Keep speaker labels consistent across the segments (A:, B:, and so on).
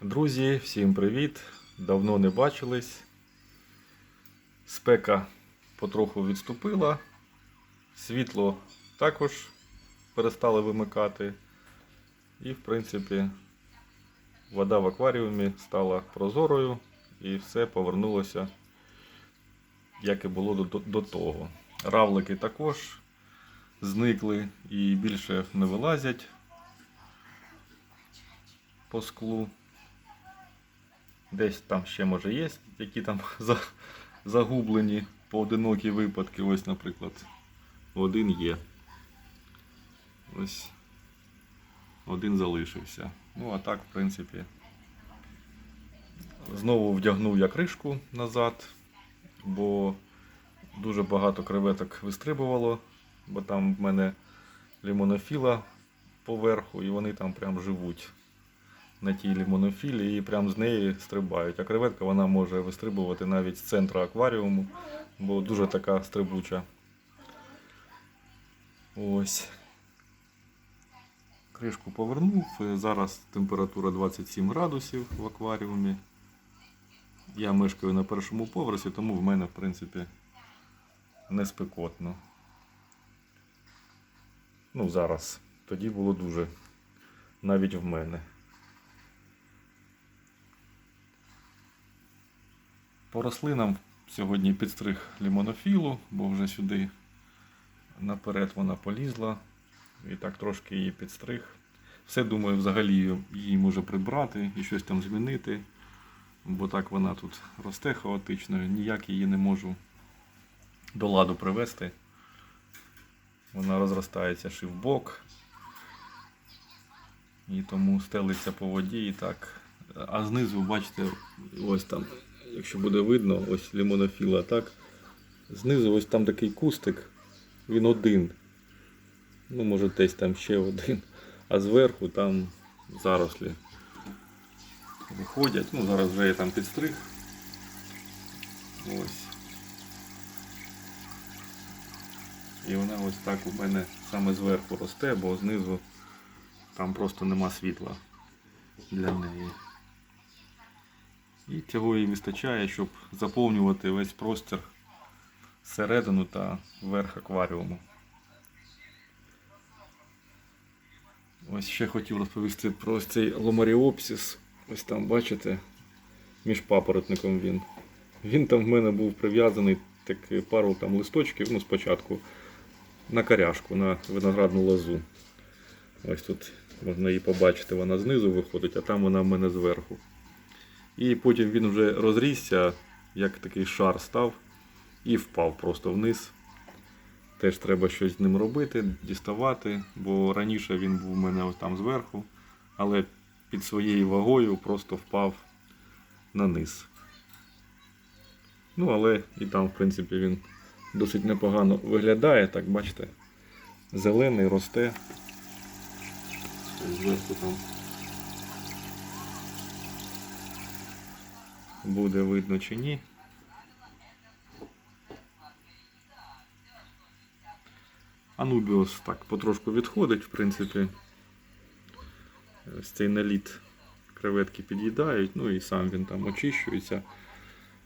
A: Друзі, всім привіт! Давно не бачились. Спека потроху відступила. Світло також перестали вимикати. І, в принципі, вода в акваріумі стала прозорою і все повернулося, як і було до, до того. Равлики також зникли і більше не вилазять по склу. Десь там ще може є, які там загублені поодинокі випадки. Ось, наприклад, один є. Ось один залишився. Ну, а так, в принципі, знову вдягнув я кришку назад, бо дуже багато креветок вистрибувало, бо там в мене лімонофіла поверху, і вони там прям живуть на тій лімонофілі і прям з неї стрибають. А креветка вона може вистрибувати навіть з центру акваріуму, бо дуже така стрибуча. Ось. Кришку повернув. Зараз температура 27 градусів в акваріумі. Я мешкаю на першому поверсі, тому в мене, в принципі, не спекотно. Ну, зараз. Тоді було дуже. Навіть в мене. По рослинам сьогодні підстриг лімонофілу, бо вже сюди наперед вона полізла. І так трошки її підстриг. Все думаю, взагалі її може прибрати і щось там змінити. Бо так вона тут росте хаотично, ніяк її не можу до ладу привести. Вона розростається в. І тому стелиться по воді і так. А знизу, бачите, ось там, якщо буде видно, ось лимонофіла, так. Знизу ось там такий кустик, він один. Ну, може десь там ще один. А зверху там зарослі виходять. Ну, зараз вже я там підстриг. Ось. І вона ось так у мене саме зверху росте, бо знизу там просто нема світла для неї. І цього їй вистачає, щоб заповнювати весь простір середину та верх акваріуму. Ось ще хотів розповісти про цей ломаріопсис. Ось там, бачите, між папоротником він. Він там в мене був прив'язаний так, пару там листочків, ну спочатку, на коряшку, на виноградну лозу. Ось тут можна її побачити, вона знизу виходить, а там вона в мене зверху. І потім він вже розрісся, як такий шар став і впав просто вниз. Теж треба щось з ним робити, діставати, бо раніше він був у мене ось там зверху, але під своєю вагою просто впав на низ. Ну, але і там, в принципі, він досить непогано виглядає, так бачите, зелений росте. Зверху там буде видно чи ні. Анубіус так потрошку відходить, в принципі. Ось цей наліт креветки під'їдають, ну і сам він там очищується.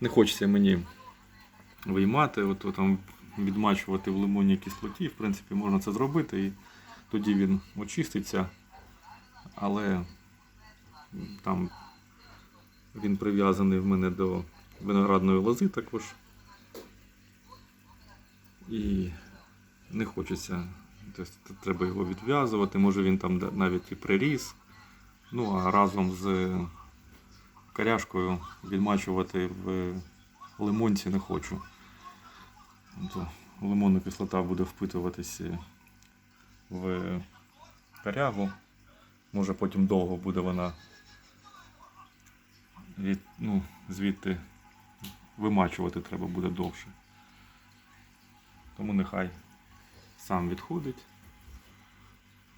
A: Не хочеться мені виймати, от, там відмачувати в лимонній кислоті. В принципі, можна це зробити і тоді він очиститься. Але там він прив'язаний в мене до виноградної лози також. І не хочеться. Тобто, треба його відв'язувати, може він там навіть і приріс. Ну а разом з коряшкою відмачувати в лимонці не хочу. То лимонна кислота буде впитуватися в корягу. Може потім довго буде вона від, ну, звідти вимачувати треба буде довше. Тому нехай сам відходить.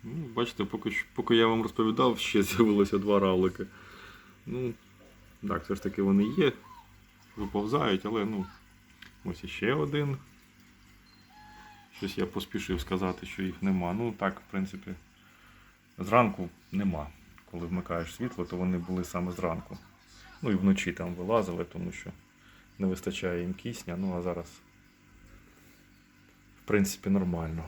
A: Ну, бачите, поки, поки я вам розповідав, ще з'явилося два равлики. Ну, так, все ж таки вони є, виповзають, але ну, ось іще один. Щось я поспішив сказати, що їх нема. Ну так, в принципі, зранку нема. коли вмикаєш світло, то вони були саме зранку. Ну і вночі там вилазили, тому що не вистачає їм кисня, ну а зараз, в принципі, нормально.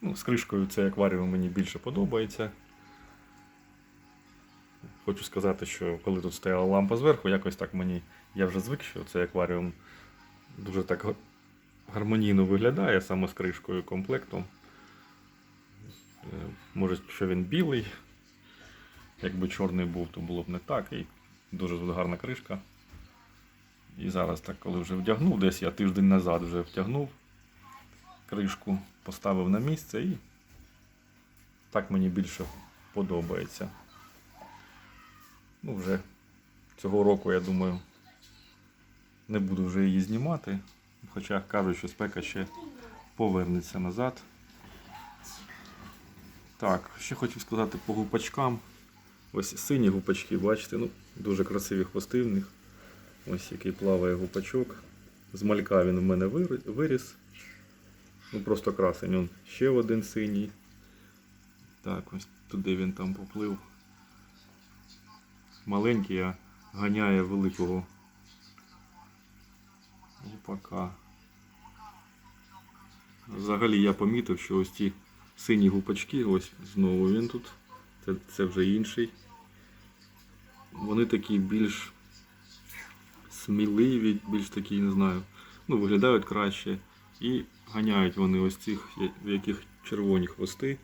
A: Ну, з кришкою цей акваріум мені більше подобається. Хочу сказати, що коли тут стояла лампа зверху, якось так мені. Я вже звик, що цей акваріум дуже так гармонійно виглядає саме з кришкою комплектом. Е, Може, що він білий. Якби чорний був, то було б не так. І дуже гарна кришка. І зараз так, коли вже вдягнув, десь я тиждень назад вже втягнув кришку, поставив на місце і так мені більше подобається. Ну, вже цього року, я думаю, не буду вже її знімати. Хоча кажуть, що спека ще повернеться назад. Так, ще хочу сказати по гупачкам. Ось сині гупачки, бачите, ну, дуже красиві хвости в них. Ось який плаває гупачок. З малька він у мене виріс. Ну просто красень. Он ще один синій. Так, ось туди він там поплив. Маленький, а ганяє великого гупака. Взагалі я помітив, що ось ті сині гупачки, ось знову він тут. Це, це вже інший. Вони такі більш сміливі, більш такі, не знаю, ну, виглядають краще. І ганяють вони ось цих, в яких червоні хвости.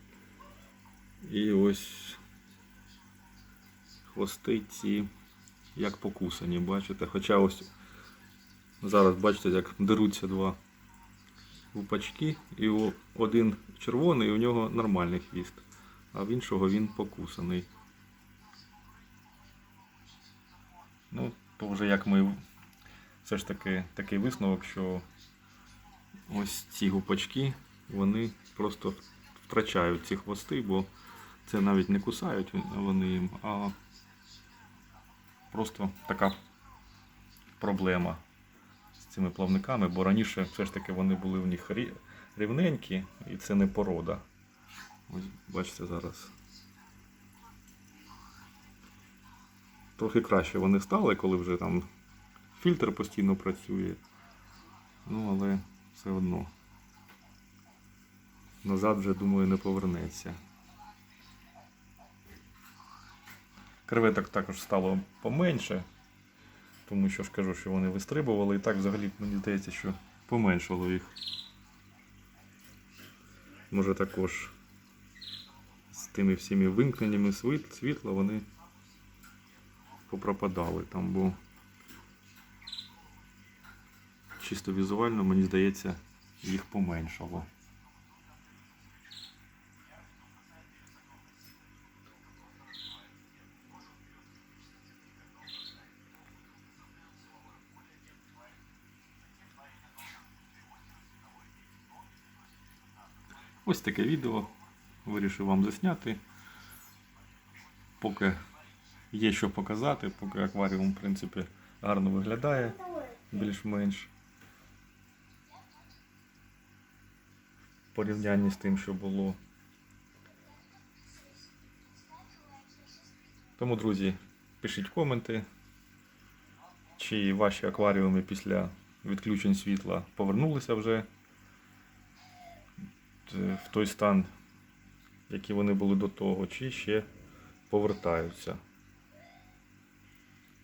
A: І ось хвости ці як покусані, бачите? Хоча ось зараз бачите, як деруться два гупачки, і один червоний, і у нього нормальний хвіст, а в іншого він покусаний. Ну, то вже як ми все ж таки такий висновок, що ось ці гупачки, вони просто втрачають ці хвости, бо це навіть не кусають вони їм, а просто така проблема з цими плавниками, бо раніше все ж таки вони були в них рівненькі, і це не порода. Ось бачите зараз. Трохи краще вони стали, коли вже там фільтр постійно працює. Ну, але все одно. Назад вже, думаю, не повернеться. Креветок також стало поменше, тому що ж кажу, що вони вистрибували, і так взагалі мені здається, що поменшало їх. Може також з тими всіми вимкненнями світла вони попропадали там, бо чисто візуально, мені здається, їх поменшало. Ось таке відео вирішив вам засняти. Поки є що показати, поки акваріум, в принципі, гарно виглядає, більш-менш. В порівнянні з тим, що було. Тому, друзі, пишіть коменти, чи ваші акваріуми після відключень світла повернулися вже в той стан, який вони були до того, чи ще повертаються.